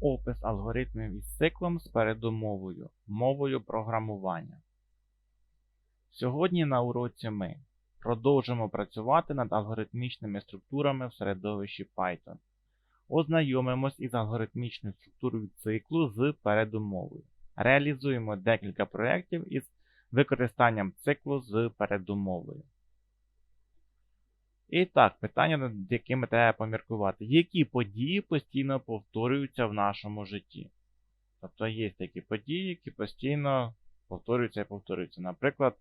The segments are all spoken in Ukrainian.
Опис алгоритмів із циклом з передумовою, мовою програмування. Сьогодні на уроці ми продовжимо працювати над алгоритмічними структурами в середовищі Python. Ознайомимось із алгоритмічною структурою циклу з передумовою. Реалізуємо декілька проєктів із використанням циклу з передумовою. І так, питання, над якими треба поміркувати. Які події постійно повторюються в нашому житті? Тобто є такі події, які постійно повторюються і повторюються. Наприклад,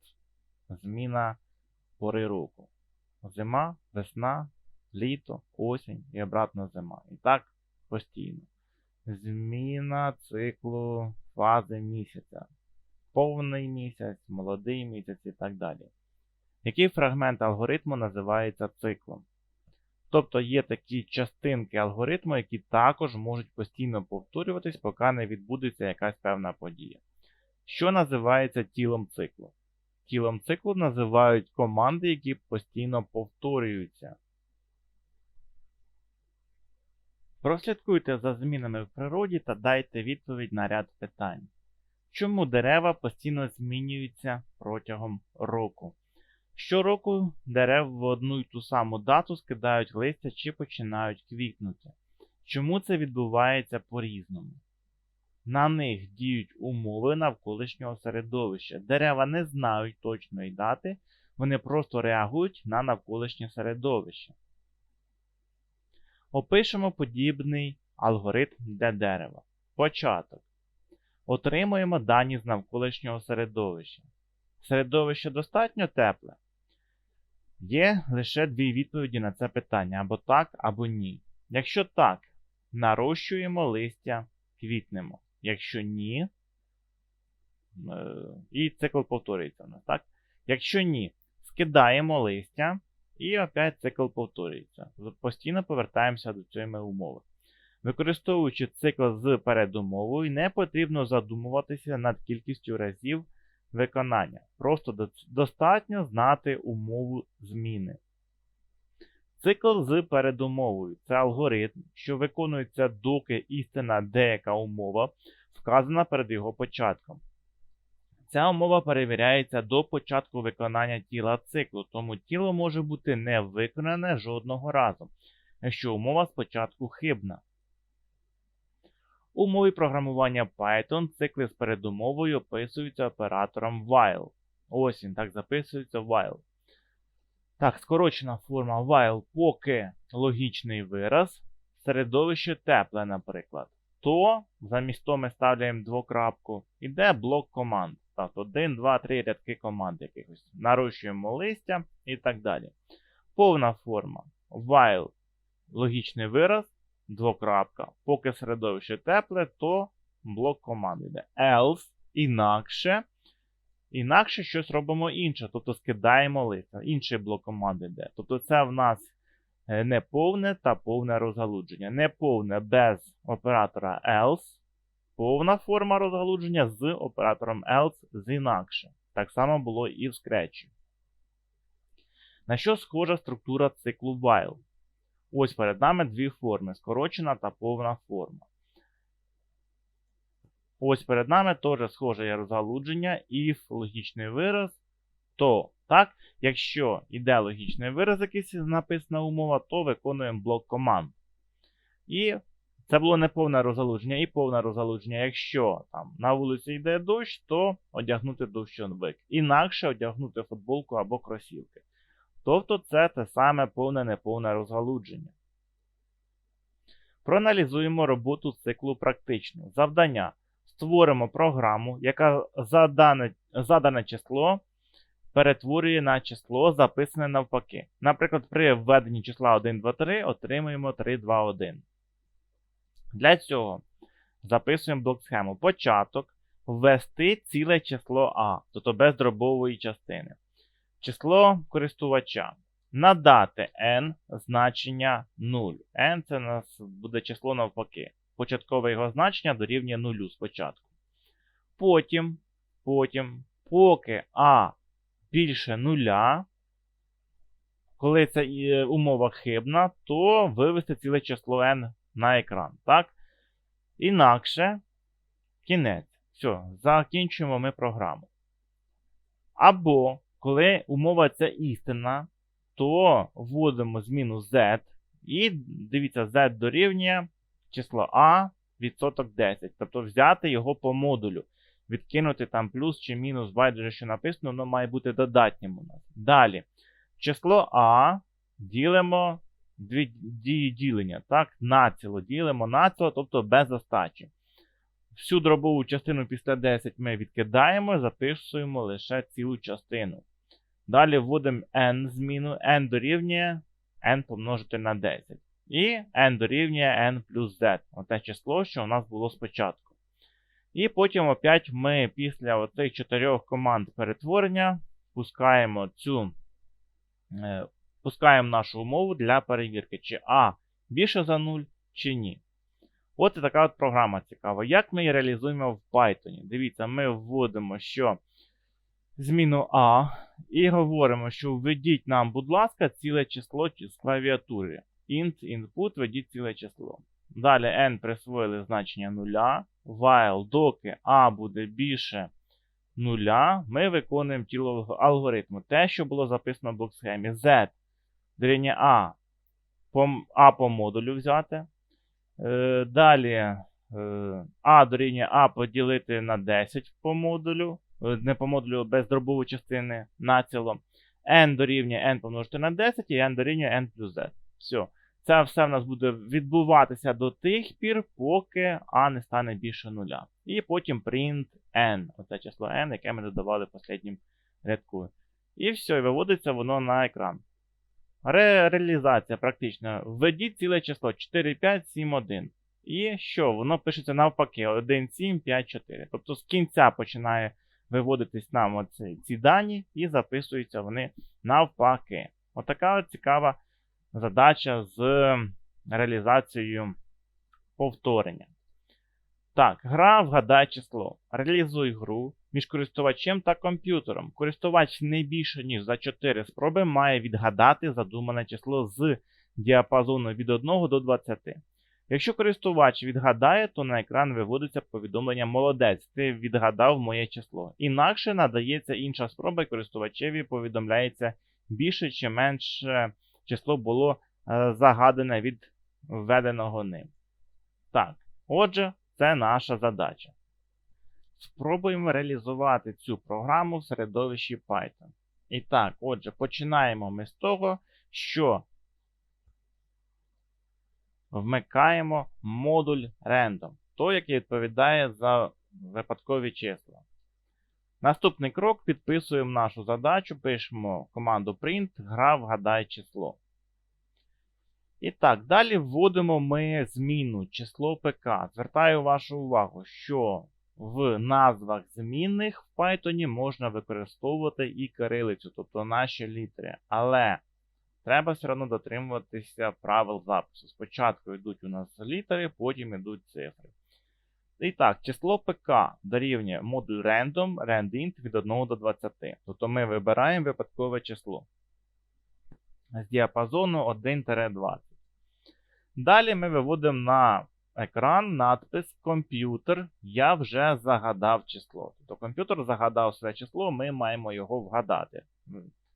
зміна пори року. Зима, весна, літо, осінь і обратно зима. І так постійно. Зміна циклу фази місяця. Повний місяць, молодий місяць і так далі. Який фрагмент алгоритму називається циклом? Тобто є такі частинки алгоритму, які також можуть постійно повторюватись, поки не відбудеться якась певна подія. Що називається тілом циклу? Тілом циклу називають команди, які постійно повторюються. Прослідкуйте за змінами в природі та дайте відповідь на ряд питань. Чому дерева постійно змінюються протягом року? Щороку дерев в одну й ту саму дату скидають листя чи починають квітнути. Чому це відбувається по-різному? На них діють умови навколишнього середовища. Дерева не знають точної дати, вони просто реагують на навколишнє середовище. Опишемо подібний алгоритм для дерева. Початок. Отримуємо дані з навколишнього середовища. Середовище достатньо тепле. Є лише дві відповіді на це питання: або так, або ні. Якщо так, нарощуємо листя, квітнемо. Якщо ні, е, і цикл повторюється у нас, так? Якщо ні, скидаємо листя, і опять цикл повторюється. Постійно повертаємося до цієї умови. Використовуючи цикл з передумовою, не потрібно задумуватися над кількістю разів виконання. Просто достатньо знати умову зміни. Цикл з передумовою це алгоритм, що виконується, доки істина деяка умова вказана перед його початком. Ця умова перевіряється до початку виконання тіла циклу, тому тіло може бути не виконане жодного разу, якщо умова спочатку хибна. У мові програмування Python цикли з передумовою описуються оператором while. Ось він так записується while. Так, скорочена форма while, поки логічний вираз, середовище тепле, наприклад. То замість того ми ставляємо двокрапку, іде блок команд. Так, 1, 2, 3 рядки команд якихось. Нарощуємо листя і так далі. Повна форма. While логічний вираз двокрапка. Поки середовище тепле, то блок команди йде. Else, інакше. Інакше щось робимо інше, тобто скидаємо листа. Інший блок команди йде. Тобто це в нас е, неповне та повне розгалудження. Неповне без оператора else. Повна форма розгалудження з оператором else з інакше. Так само було і в Scratch. На що схожа структура циклу while? Ось перед нами дві форми скорочена та повна форма. Ось перед нами теж схоже є розгалудження, if логічний вираз, то так, якщо йде логічний вираз, якийсь написана умова, то виконуємо блок команд. І це було не повне розгалудження і повне розгалудження. Якщо там на вулиці йде дощ, то одягнути дощовик. Інакше одягнути футболку або кросівки. Тобто це те саме повне неповне розгалудження. Проаналізуємо роботу циклу практично. Завдання. Створимо програму, яка задане, задане число перетворює на число, записане навпаки. Наприклад, при введенні числа 1, 2, 3 отримуємо 3, 2, 1. Для цього записуємо блок схему. Початок ввести ціле число А, тобто без дробової частини число користувача. Надати n значення 0. n це у нас буде число навпаки. Початкове його значення дорівнює 0 спочатку. Потім, потім, поки А більше 0, коли ця е, умова хибна, то вивести ціле число n на екран. Так? Інакше кінець. Все, закінчуємо ми програму. Або, коли умова ця істина, то вводимо зміну z. І дивіться, z дорівнює число А відсоток 10. Тобто взяти його по модулю. Відкинути там плюс чи мінус, байдуже, що написано, воно має бути додатнім у нас. Далі. Число А ділимо дві дії ділення. Так, націло ділимо націло, тобто без остачі. Всю дробову частину після 10 ми відкидаємо, записуємо лише цілу частину. Далі вводимо n зміну, n дорівнює n помножити на 10. І n дорівнює n плюс z. Оте число, що у нас було спочатку. І потім опять ми після оцих чотирьох команд перетворення пускаємо цю, е, пускаємо нашу умову для перевірки, чи А більше за 0, чи ні. От така от програма цікава. Як ми її реалізуємо в Python? Дивіться, ми вводимо, що зміну А і говоримо, що введіть нам, будь ласка, ціле число з клавіатури. Int input введіть ціле число. Далі n присвоїли значення 0. While, доки А буде більше 0, ми виконуємо тіло алгоритму. Те, що було записано в блок-схемі. Z дорівнює А по, А по модулю взяти. Е, Далі е, А дорівнює А поділити на 10 по модулю. Не по модулю без дробової частини націло. n дорівнює n помножити на 10 і n дорівнює n плюс z. Все. Це все в нас буде відбуватися до тих пір, поки А не стане більше нуля. І потім print n. Оце число n, яке ми додавали в останнім рядку. І все, і виводиться воно на екран. Ре реалізація практично. Введіть ціле число 4, 5, 7, 1. І що? Воно пишеться навпаки 1, 7, 5, 4. Тобто з кінця починає виводитись нам оці, ці дані і записуються вони навпаки. Отака от цікава задача з реалізацією повторення. Так, гра вгадай число. Реалізуй гру між користувачем та комп'ютером. Користувач не більше, ніж за 4 спроби має відгадати задумане число з діапазону від 1 до 20. Якщо користувач відгадає, то на екран виводиться повідомлення Молодець, ти відгадав моє число. Інакше надається інша спроба, і користувачеві повідомляється більше чи менше число було е, загадане від введеного ним. Так, отже, це наша задача. Спробуємо реалізувати цю програму в середовищі Python. І так, отже, починаємо ми з того, що вмикаємо модуль random, той, який відповідає за випадкові числа. Наступний крок підписуємо нашу задачу, пишемо команду print, гра вгадай число. І так, далі вводимо ми зміну число ПК. Звертаю вашу увагу, що в назвах змінних в Python можна використовувати і кирилицю, тобто наші літери. Але треба все одно дотримуватися правил запису. Спочатку йдуть у нас літери, потім йдуть цифри. І так, число ПК дорівнює модуль random, randint від 1 до 20. Тобто ми вибираємо випадкове число з діапазону 1-20. Далі ми виводимо на екран надпис Комп'ютер. Я вже загадав число. Тобто комп'ютер загадав своє число, ми маємо його вгадати.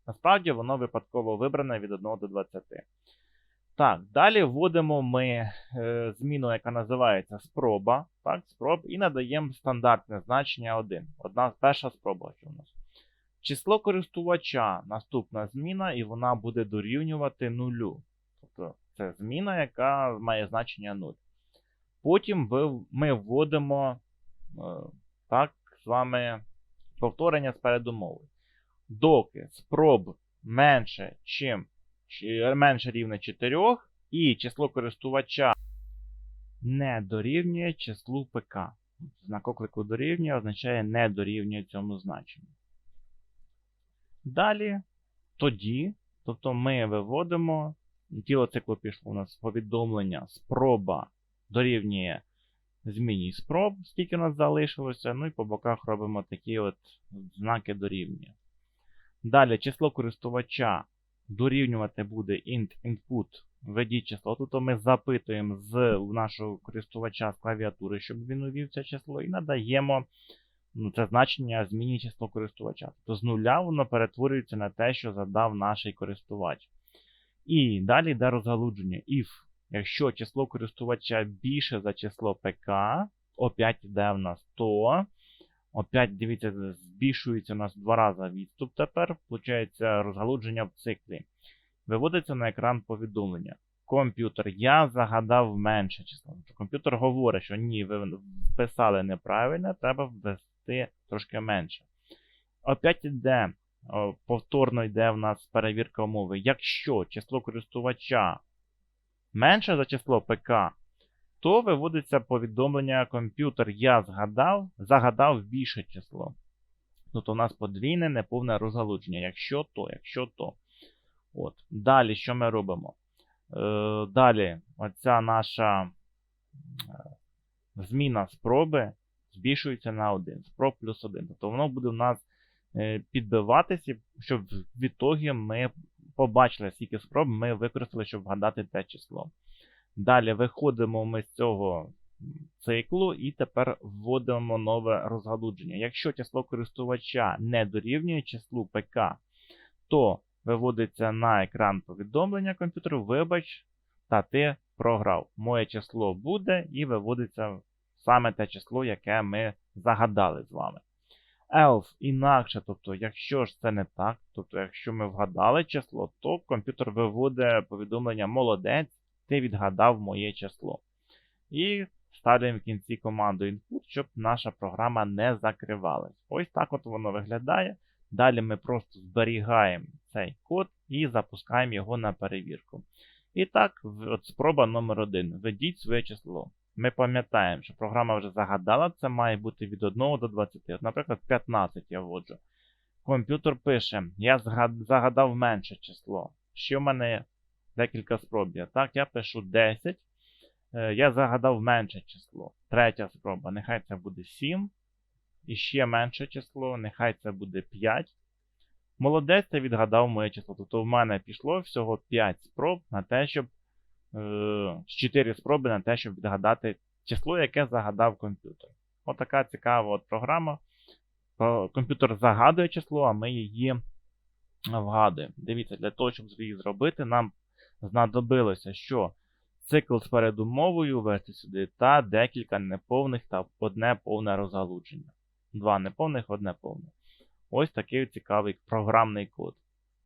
Насправді воно випадково вибране від 1 до 20. Так, далі вводимо ми е, зміну, яка називається спроба. Так, спроб, І надаємо стандартне значення 1. Одна перша спроба. що у нас. Число користувача наступна зміна, і вона буде дорівнювати нулю. Тобто це зміна, яка має значення 0. Потім ми вводимо е, так, з вами повторення з передумови. Доки спроб менше, чим менше рівне 4, і число користувача не дорівнює числу ПК. Знак оклику дорівнює означає не дорівнює цьому значенню. Далі, тоді, тобто ми виводимо, тіло циклу пішло у нас повідомлення, спроба дорівнює зміні спроб, скільки у нас залишилося. Ну і по боках робимо такі от знаки дорівнює. Далі число користувача дорівнювати буде int input введіть число. Тут ми запитуємо з нашого користувача з клавіатури, щоб він увів це число, і надаємо ну, це значення зміні число користувача. Тобто з нуля воно перетворюється на те, що задав наш користувач. І далі йде розгалудження. If, якщо число користувача більше за число ПК, опять йде в нас то. Опять, дивіться, збільшується у нас два рази відступ тепер. Получається розгалудження в циклі. Виводиться на екран повідомлення. Комп'ютер, я загадав менше число. Тобто Комп'ютер говорить, що ні, ви вписали неправильно, треба ввести трошки менше. Опять йде, повторно йде в нас перевірка умови. Якщо число користувача менше за число ПК, то виводиться повідомлення комп'ютер я згадав, загадав більше число. Тобто у нас подвійне неповне розгалудження. Якщо то, якщо то. От. Далі, що ми робимо? Е, далі, оця наша е, зміна спроби збільшується на 1. Спроб плюс 1. Тобто воно буде у нас е, підбиватися, щоб в ітогі ми побачили, скільки спроб ми використали, щоб вгадати те число. Далі виходимо ми з цього циклу і тепер вводимо нове розгалудження. Якщо число користувача не дорівнює числу ПК, то виводиться на екран повідомлення комп'ютеру, вибач, та ти програв. Моє число буде і виводиться саме те число, яке ми загадали з вами. Else інакше, тобто, якщо ж це не так, тобто, якщо ми вгадали число, то комп'ютер виводить повідомлення молодець, ти відгадав моє число. І ставимо в кінці команду input, щоб наша програма не закривалась. Ось так от воно виглядає. Далі ми просто зберігаємо цей код і запускаємо його на перевірку. І так, от спроба номер 1 Введіть своє число. Ми пам'ятаємо, що програма вже загадала, це має бути від 1 до 20. От, Наприклад, 15 я вводжу. Комп'ютер пише: Я загадав менше число. Ще в мене декілька спроб є. Так, я пишу 10. Е, Я загадав менше число. Третя спроба. Нехай це буде 7. І ще менше число, нехай це буде 5. Молодець, ти відгадав моє число. Тобто в мене пішло всього 5 спроб на те, щоб. Е, 4 спроби на те, щоб відгадати число, яке загадав комп'ютер. Отака цікава от програма. Комп'ютер загадує число, а ми її вгадуємо. Дивіться, для того, щоб її зробити, нам знадобилося, що цикл з передумовою ввести сюди та декілька неповних та одне повне розгалудження. Два неповних, одне повне. Ось такий цікавий програмний код.